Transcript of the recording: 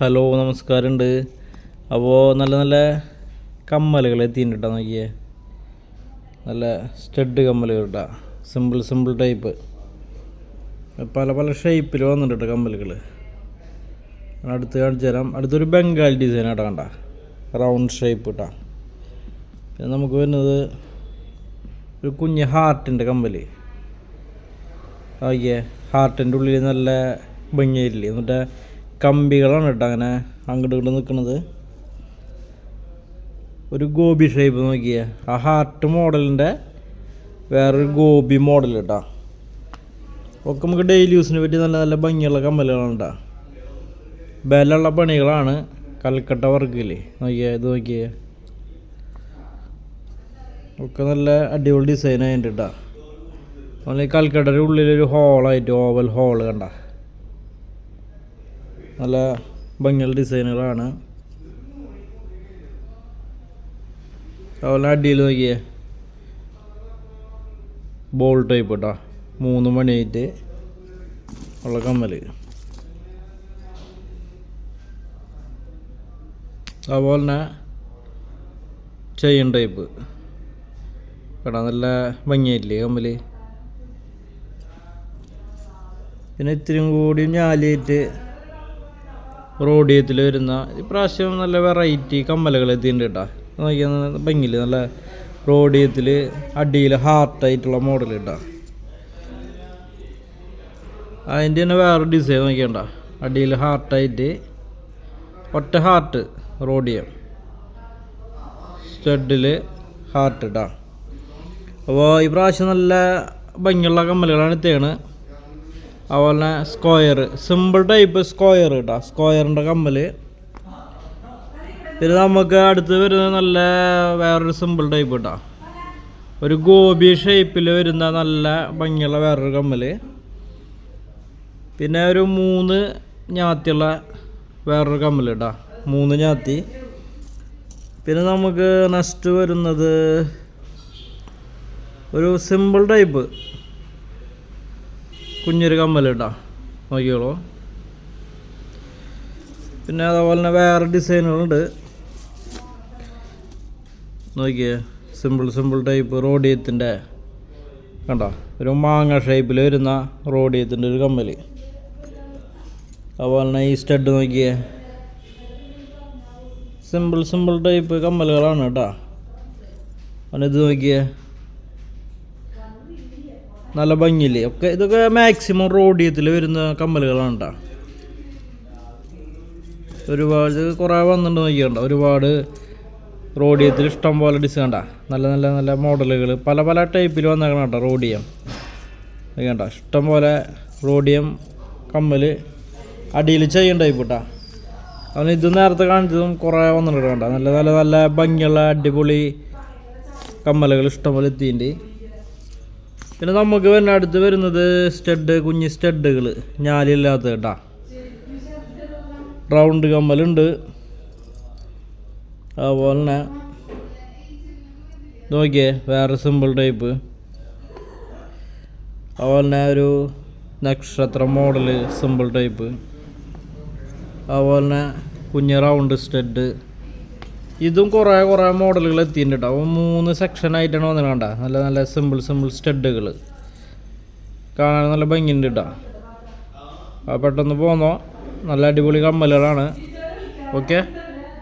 Hello നമസ്കാരമുണ്ട്. അപ്പോൾ നല്ല നല്ല കമ്മലുകൾ എത്തിയിട്ടുണ്ട് കേട്ടോ നോക്കിയേ. നല്ല സ്റ്റഡ് കമ്മലുകൾ കേട്ടോ. സിമ്പിൾ സിമ്പിൾ ടൈപ്പ് പല പല ഷേപ്പിൽ വന്നിട്ടുണ്ട് കമ്മലുകൾ. അടുത്ത് കാണിച്ചു തരാം. അടുത്തൊരു ബംഗാൾ ഡിസൈൻ ആട്ടോ കണ്ട. റൗണ്ട് ഷേപ്പ് കേട്ടോ പിന്നെ നമുക്ക് വരുന്നത് ഒരു കുഞ്ഞ് ഹാർട്ടിന്റെ കമ്മൽ. ആക്കിയേ ഹാർട്ടിന്റെ ഉള്ളിൽ നല്ല ഭംഗിയായില്ലേ എന്നിട്ട് കമ്പികളാണ് കേട്ടോ അങ്ങനെ അങ്ങോട്ട് ഇങ്ങോട്ട് നിൽക്കുന്നത്. ഒരു ഗോപി ഷേപ്പ് നോക്കിയേ. ആ ഹാർട്ട് മോഡലിന്റെ വേറൊരു ഗോപി മോഡൽ കേട്ടോ. ഒക്കെ നമുക്ക് ഡെയിലി യൂസിന് പറ്റി നല്ല നല്ല ഭംഗിയുള്ള കമ്മലുകളാണ് കേട്ടോ. ബലമുള്ള പണികളാണ് കൽക്കട്ട വർക്കില്ലേ നോക്കിയേ ഇത് നോക്കിയേ. ഒക്കെ നല്ല അടിപൊളി ഡിസൈൻ ആയിട്ട് കേട്ടോ. നമ്മൾ ഈ കൽക്കട്ടയുടെ ഉള്ളിലൊരു ഹോളായിട്ട് ഓവൽ ഹോൾ കണ്ട. നല്ല ഭംഗിയുള്ള ഡിസൈനുകളാണ്. അതുപോലെ അടിയിൽ നോക്കിയേ. ബോൾ ടൈപ്പ് കേട്ടോ മൂന്ന് മണിയായിട്ട് ഉള്ള കമ്മൽ അതുപോലെ തന്നെ ചെയിൻ ടൈപ്പ്. കേട്ടോ നല്ല ഭംഗിയായില്ലേ കമ്മൽ പിന്നെ ഇത്തിരി കൂടി ഞാലിയിട്ട് റോഡിയത്തിൽ വരുന്ന ഇപ്രാവശ്യം നല്ല വെറൈറ്റി കമ്മലുകൾ എത്തിയിട്ടുണ്ട് കേട്ടോ. നോക്കിയാൽ ഭംഗിയിൽ നല്ല റോഡിയത്തിൽ അടിയിൽ ഹാർട്ടായിട്ടുള്ള മോഡൽ കേട്ടോ അതിന്റെ തന്നെ വേറെ ഡിസൈൻ നോക്കിയണ്ട അടിയിൽ ഹാർട്ടായിട്ട് ഒറ്റ ഹാർട്ട് റോഡിയം. സ്റ്റഡിൽ ഹാർട്ട് കേട്ടോ അപ്പോൾ ഈ പ്രാവശ്യം നല്ല ഭംഗിയുള്ള കമ്മലുകളാണ് എത്തിയാണ് അതുപോലെ സ്ക്വയർ സിമ്പിൾ ടൈപ്പ് സ്ക്വയർ കേട്ടോ സ്ക്വയറിന്റെ കമ്മൽ പിന്നെ നമുക്ക് അടുത്ത് വരുന്നത് നല്ല വേറൊരു സിമ്പിൾ ടൈപ്പ് കേട്ടോ ഒരു ഗോപി ഷേപ്പിൽ വരുന്ന നല്ല ഭംഗിയുള്ള വേറൊരു കമ്മൽ പിന്നെ ഒരു മൂന്ന് ഞാത്തിയുള്ള വേറൊരു കമ്മൽ കേട്ടോ മൂന്ന് ഞാത്തി. പിന്നെ നമുക്ക് നെക്സ്റ്റ് വരുന്നത് ഒരു സിമ്പിൾ ടൈപ്പ് കുഞ്ഞൊരു കമ്മൽ നോക്കിയോളൂ പിന്നെ അതുപോലെ തന്നെ വേറെ ഡിസൈനുകളുണ്ട്. നോക്കിയേ സിമ്പിൾ സിമ്പിൾ ടൈപ്പ് റോഡിയത്തിന്റെ കണ്ടോ? ഒരു മാങ്ങ ഷേപ്പിൽ വരുന്ന റോഡിയത്തിന്റെ ഒരു കമ്മൽ അതുപോലെ തന്നെ ഈ സ്റ്റഡ് നോക്കിയേ. സിമ്പിൾ സിമ്പിൾ ടൈപ്പ് കമ്മലുകളാണ് കേട്ടോ. അവനിത് നോക്കിയേ. നല്ല ഭംഗിയില്ലേ? ഒക്കെ ഇതൊക്കെ മാക്സിമം റോഡിയത്തിൽ വരുന്ന കമ്മലുകളാണ് കേട്ടോ ഒരുപാട് കുറേ വന്നിട്ട് നോക്കിയണ്ട ഒരുപാട് റോഡിയത്തിൽ ഇഷ്ടം പോലെ ഡിസൈൻ നല്ല നല്ല നല്ല മോഡലുകൾ പല പല ടൈപ്പിൽ വന്നേക്കണം കേട്ടോ റോഡിയം. കണ്ട ഇഷ്ടം പോലെ റോഡിയം കമ്മൽ അടിയിൽ ചെയ്യാൻ ടൈപ്പ് കേട്ടോ അവന് ഇത് നേരത്തെ കാണിച്ചതും കുറേ വന്നിട്ടുണ്ട് കേട്ടോ നല്ല നല്ല നല്ല ഭംഗിയുള്ള അടിപൊളി കമ്മലുകൾ ഇഷ്ടം പോലെ എത്തിയിട്ടുണ്ട്. പിന്നെ നമുക്ക് വരുന്ന അടുത്ത് വരുന്നത് സ്റ്റഡ് കുഞ്ഞ് സ്റ്റഡുകൾ. ഞാലില്ലാത്ത കേട്ടാ. റൗണ്ട് കമ്മലുണ്ട്. അതുപോലെ തന്നെ നോക്കിയേ വേറെ സിമ്പിൾ ടൈപ്പ്. അതുപോലെ തന്നെ ഒരു നക്ഷത്ര മോഡൽ സിമ്പിൾ ടൈപ്പ്. അതുപോലെ തന്നെ കുഞ്ഞ് റൗണ്ട് സ്റ്റഡ്. ഇതും കുറേ കുറേ മോഡലുകൾ എത്തിയിട്ടുണ്ട്. കേട്ടോ അപ്പോൾ മൂന്ന് സെക്ഷനായിട്ടാണ് ആയിട്ടാണ് കണ്ട. നല്ല നല്ല സിമ്പിൾ സിമ്പിൾ സ്റ്റഡുകൾ കാണാൻ നല്ല ഭംഗിയുണ്ട് കേട്ടോ. പെട്ടെന്ന് പോന്നോ. നല്ല അടിപൊളി കമ്മലുകളാണ്. ഓക്കെ